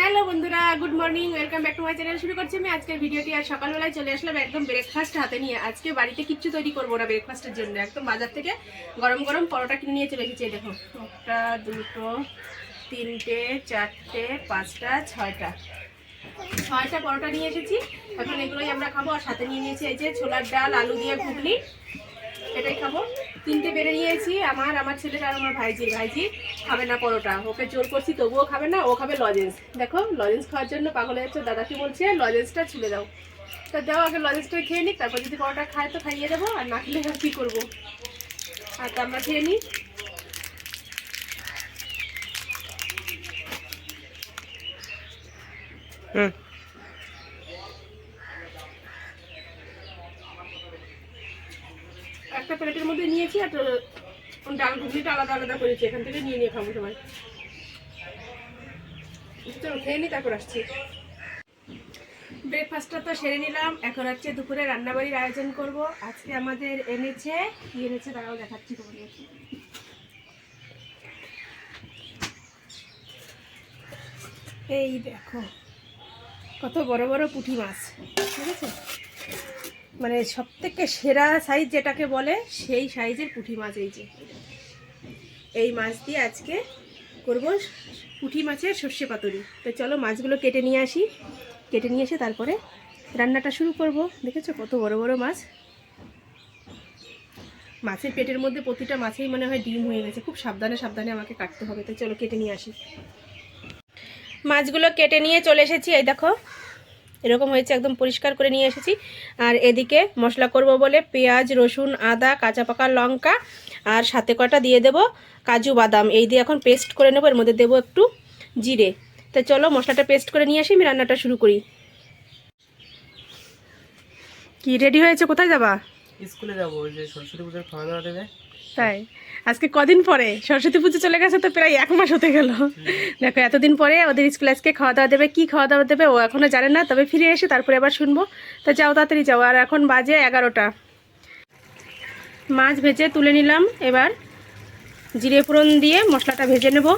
Hello বন্ধুরা, good morning, welcome back to my channel. শুরু করছি আমি আজকের ভিডিওটি। আর সকালবেলায় চলে আসলাম একদম ব্রেকফাস্ট হাতে নিয়ে। আজকে বাড়িতে কিচ্ছু তৈরি করব না ব্রেকফাস্টের জন্য। একদম বাজার থেকে গরম গরম পরোটা কিনে নিয়ে চলে এই দেখো। একটা, দুটো, তিনটে, চারটে, পাঁচটা, ছয়টা। ছয়টা পরোটা নিয়ে এসেছি। এখন এগুলোই আমরা খাব। আর সাথে নিয়ে নিয়েছি এই যে ছোলার ডাল, আলু দিয়ে ঘুগনি। এটাই খাব। তিনটে বেড়ে নিয়েছি, আমার আমার ছেলের আর আমার ভাইজি ভাইজি খাবে না পরোটা। ওকে জোর করছি, তবুও খাবে না, ও খাবে লজেন্স। দেখো, লজেন্স খাওয়ার জন্য পাগল হয়ে যাচ্ছে, দাদাকে বলছে, লজেন্সটা ছুলে দাও। তা দাও আগে লজেন্সটা খেয়ে নিক, তারপর যদি পরোটা খায় তো খাইয়ে দেবো, আর না খেলে কী করব? আর তা আমরা খেয়ে নিই। হুম। একটা প্লেটের মধ্যে নিয়েছি আর ডাল ঘুগনিটা আলাদা আলাদা করেছি, এখান থেকে নিয়ে নিয়ে খাব সবাই। খেয়ে নিই তারপর আসছি। ব্রেকফাস্টটা তো সেরে নিলাম, এখন হচ্ছে দুপুরে রান্নাবাড়ির আয়োজন করব। আজকে আমাদের এনেছে, কি এনেছে তারাও দেখাচ্ছি তোমাদের। এই দেখো, কত বড় বড় পুঁটি মাছ, ঠিক আছে? মানে সব থেকে সেরা সাইজ যেটাকে বলে, সেই সাইজের পুঁটি মাছ এই যে। এই মাছ দিয়ে আজকে করব পুঁটি মাছের সর্ষে পাতুরি। তো চলো মাছগুলো কেটে নিয়ে আসি। কেটে নিয়ে এসে তারপরে রান্নাটা শুরু করব। দেখেছ কত বড় বড় মাছ? মাছের পেটের মধ্যে প্রতিটা মাছেই মনে হয় ডিম হয়ে গেছে। খুব সাবধানে সাবধানে আমাকে কাটতে হবে। তো চলো কেটে নিয়ে আসি। মাছগুলো কেটে নিয়ে চলে এসেছি। এই দেখো এরকম হয়েছে, একদম পরিষ্কার করে নিয়ে এসেছি। আর এদিকে মশলা করব বলে পেঁয়াজ, রসুন, আদা, কাঁচা পাকা লঙ্কা আর সাথে কটা দিয়ে দেব কাজু বাদাম। এই দিয়ে এখন পেস্ট করে নেব, এর মধ্যে দেবো একটু জিরে। তা চলো মশলাটা পেস্ট করে নিয়ে আসি, আমি রান্নাটা শুরু করি। কি রেডি হয়েছে, কোথায় যাবা? স্কুলে যাব, ওই যে সরস্বতী পুজোর খাওয়া দাওয়া দেবে। তাই? আজকে কদিন পরে? সরস্বতী পুজো চলে গেছে তো প্রায় এক মাস হতে গেল। দেখো, এতদিন পরে ওদের স্কুলে আজকে খাওয়া দাওয়া দেবে, কি খাওয়া দাওয়া দেবে, ও এখনও জানে না, তবে ফিরে এসে তারপরে আবার শুনব। তো যাও তাড়াতাড়ি যাও, আর এখন বাজে এগারোটা। মাছ ভেজে তুলে নিলাম, এবার জিরে ফোড়ন দিয়ে মশলাটা ভেজে নেব।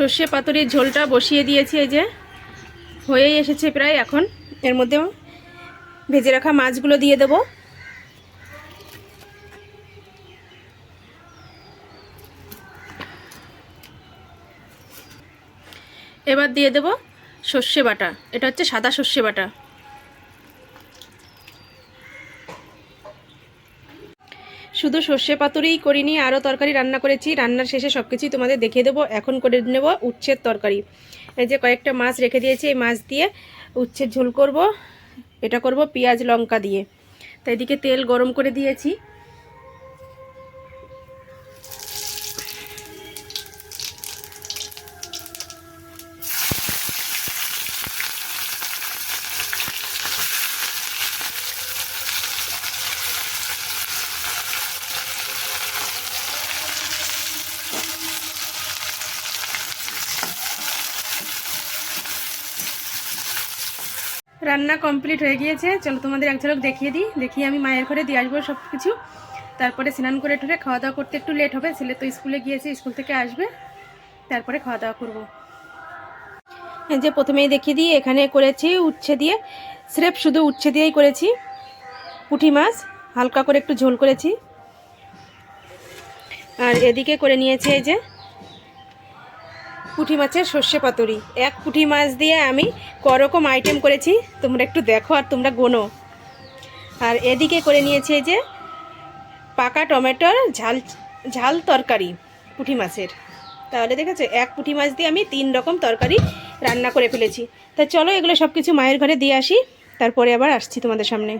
সর্ষে পাতুরির ঝোলটা বসিয়ে দিয়েছি এই যে। হয়েই এসেছে প্রায় এখন। এর মধ্যে ভেজে রাখা মাছগুলো দিয়ে দেব। এবার দিয়ে দেব সর্ষে বাটা। এটা হচ্ছে সাদা সর্ষে বাটা। শুধু সর্ষে পাতুরিই করিনি আরও তরকারি রান্না করেছি। রান্নার শেষে সব কিছুই তোমাদের দেখিয়ে দেবো। এখন করে নেব উচ্ছের তরকারি। এই যে কয়েকটা মাছ রেখে দিয়েছি, এই মাছ দিয়ে উচ্ছের ঝোল করব। এটা করব পেঁয়াজ, লঙ্কা দিয়ে। তাই এদিকে তেল গরম করে দিয়েছি। রান্না কমপ্লিট হয়ে গিয়েছে। চলো তোমাদের এক ঝলক দেখিয়ে দিই। দেখিয়ে আমি মায়ের ঘরে দিয়ে আসব সব কিছু তারপরে স্নান করে ঠুরে খাওয়া দাওয়া করতে একটু লেট হবে। ছেলে তো স্কুলে গিয়েছে, স্কুল থেকে আসবে। তারপরে খাওয়া দাওয়া করব যে প্রথমেই দেখিয়ে দিই, এখানে করেছি উচ্ছে দিয়ে। স্রেফ শুধু উচ্ছে দিয়েই করেছি। পুঁটি মাছ, হালকা করে একটু ঝোল করেছি। আর এদিকে করে নিয়েছি এই যে পুঁটি মাছের সর্ষে পাতুরি। এক পুঁটি মাছ দিয়ে আমি করকম আইটেম করেছি। তোমরা একটু দেখো আর তোমরা গোনো। আর এদিকে করে নিয়েছি যে পাকা টমেটোর ঝাল ঝাল তরকারি পুঁটি মাছের। তাহলে দেখেছ, এক পুঁটি মাছ দিয়ে আমি তিন রকম তরকারি রান্না করে ফেলেছি। তা চলো এগুলো সব কিছু মায়ের ঘরে দিয়ে আসি। তারপরে আবার আসছি তোমাদের সামনে।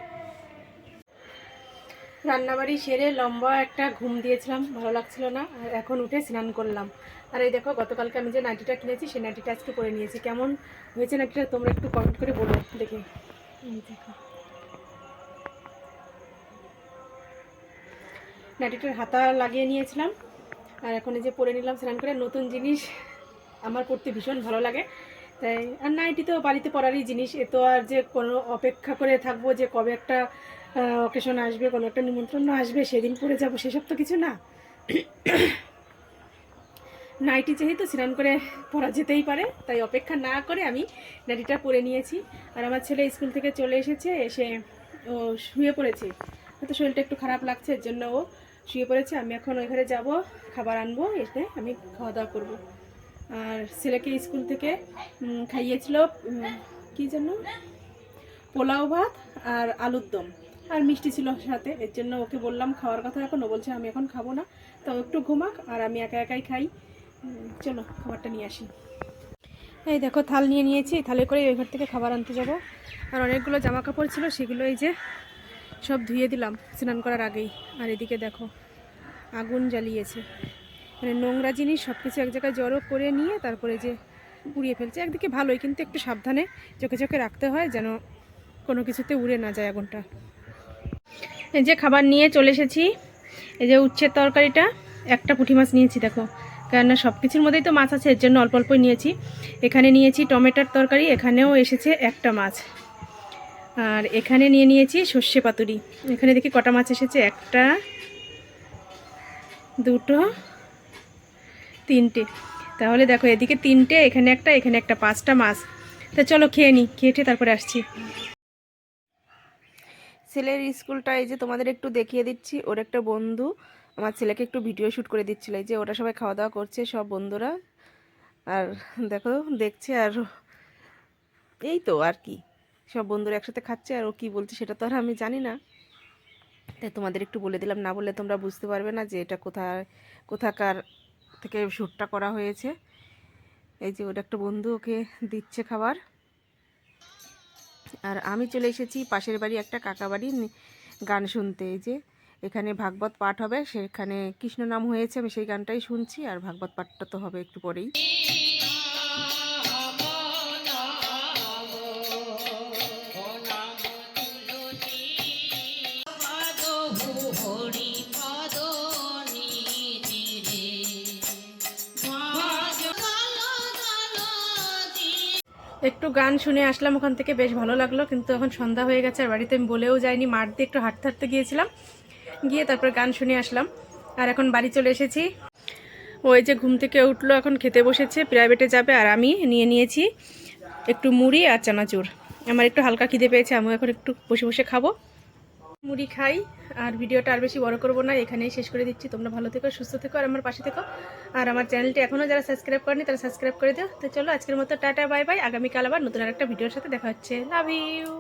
রান্নাবাড়ি সেরে লম্বা একটা ঘুম দিয়েছিলাম, ভালো লাগছিল না, আর এখন উঠে স্নান করলাম। আর এই দেখো, গতকালকে আমি যে নাইটিটা কিনেছি, সেই নাইটিটা আজকে পরে নিয়েছি। কেমন হয়েছে নাইটিটা তোমরা একটু কমেন্ট করে বলো, দেখে। দেখো। নাইটিটার হাতা লাগিয়ে নিয়েছিলাম, আর এখন এই যে পরে নিলাম স্নান করে, নতুন জিনিস আমার পড়তে ভীষণ ভালো লাগে। তাই, আর নাইটি তো বাড়িতে পরারই জিনিস, এ তো আর যে কোনো অপেক্ষা করে থাকব যে কবে একটা অকেশন আসবে, কোনো একটা নিমন্ত্রণ আসবে, সেদিন পরে যাব, সেসব তো কিছু না। নাইটি যেহেতু স্নান করে পরা যেতেই পারে, তাই অপেক্ষা না করে আমি নাইটিটা পরে নিয়েছি। আর আমার ছেলে স্কুল থেকে চলে এসেছে, এসে ও শুয়ে পড়েছে। হয়তো শরীরটা একটু খারাপ লাগছে, এর জন্য ও শুয়ে পড়েছে। আমি এখন ওই ঘরে যাব, খাবার আনব, এসে আমি খাওয়া দাওয়া করব। আর ছেলেকে স্কুল থেকে খাইয়েছিল কি যেন? পোলাও ভাত আর আলুর দম। আর মিষ্টি ছিল সাথে, এর জন্য ওকে বললাম খাওয়ার কথা এখন, ও বলছে আমি এখন খাব না। তো একটু ঘুমাক আর আমি একা একাই খাই। চলো খাবারটা নিয়ে আসি। এই দেখো, থাল নিয়ে নিয়েছি থালে করে ওই ঘর থেকে খাবার আনতে যাব। আর অনেকগুলো জামা কাপড় ছিল, সেগুলো এই যে সব ধুয়ে দিলাম স্নান করার আগেই। আর এদিকে দেখো, আগুন জ্বালিয়েছে। মানে নোংরা জিনিস সব কিছু এক জায়গায় জড়ো করে নিয়ে তারপরে যে উড়িয়ে ফেলছে। একদিকে ভালোই, কিন্তু একটু সাবধানে চোখে চোখে রাখতে হয় যেন কোনো কিছুতে উড়ে না যায় আগুনটা। এই যে খাবার নিয়ে চলে এসেছি। এই যে উচ্ছের তরকারিটা, একটা পুঁটি মাছ নিয়েছি দেখো। কেননা সব কিছুর মধ্যেই তো মাছ আছে, এর জন্য অল্প অল্পই নিয়েছি। এখানে নিয়েছি টমেটোর তরকারি, এখানেও এসেছে একটা মাছ। আর এখানে নিয়ে নিয়েছি সর্ষে পাতুরি। এখানে দেখি কটা মাছ এসেছে, একটা, দুটো তিনটে। তাহলে দেখো, এদিকে তিনটে, এখানে একটা এখানে একটা, পাঁচটা মাছ। তা চলো খেয়ে নিই খেয়ে তারপরে আসছি। ছেলের স্কুলটা এই যে তোমাদের একটু দেখিয়ে দিচ্ছি, ওর একটা বন্ধু, আমার ছেলেকে একটু ভিডিও শ্যুট করে দিচ্ছিল। এই যে ওরা সবাই খাওয়া দাওয়া করছে, সব বন্ধুরা। আর দেখো, দেখছে আর এই তো আর কি। সব বন্ধুরা একসাথে খাচ্ছে, আর ও কী বলছে সেটা তো আর আমি জানি না। তাই তোমাদের একটু বলে দিলাম, না বললে তোমরা বুঝতে পারবে না যে এটা কোথায়, কোথাকার থেকে শ্যুটটা করা হয়েছে। এই যে ওর একটা বন্ধু ওকে দিচ্ছে খাবার। আর আমি চলে এসেছি পাশের বাড়ি একটা কাকা বাড়ি গান শুনতে। এই যে এখানে ভাগবত পাঠ হবে, সেখানে কৃষ্ণ নাম হয়েছে, আমি সেই গানটাই শুনছি, আর ভাগবত পাঠটা তো হবে একটু পরেই। একটু গান শুনে আসলাম, ওখান থেকে বেশ ভালো লাগল। কিন্তু এখন সন্ধ্যা হয়ে গেছে, আর বাড়িতে আমি বলেও যাইনি, মাঠ দিয়ে একটু হাঁটতে হাঁটতে গিয়েছিলাম। গিয়ে তারপর গান শুনে আসলাম। আর এখন বাড়ি চলে এসেছি। ওই যে ঘুম থেকে উঠল, এখন খেতে বসেছে, প্রাইভেটে যাবে, আর আমি নিয়ে নিয়েছি একটু মুড়ি আর চানাচুর। আমার একটু হালকা খিদে পেয়েছে আমি এখন একটু বসে বসে খাব। মুড়ি খাই আর ভিডিওটা আর বেশি বড় করব না, এখানেই শেষ করে দিচ্ছি। তোমরা ভালো থেকো, সুস্থ থেকো আর আমার পাশে থেকো। আর আমার চ্যানেলটি এখনও যারা সাবস্ক্রাইব করেনি, তারা সাবস্ক্রাইব করে দিও। তো চলো আজকের মতো টাটা, বাই বাই। আগামীকাল আবার নতুন আর একটা ভিডিওর সাথে দেখা হচ্ছে। Love you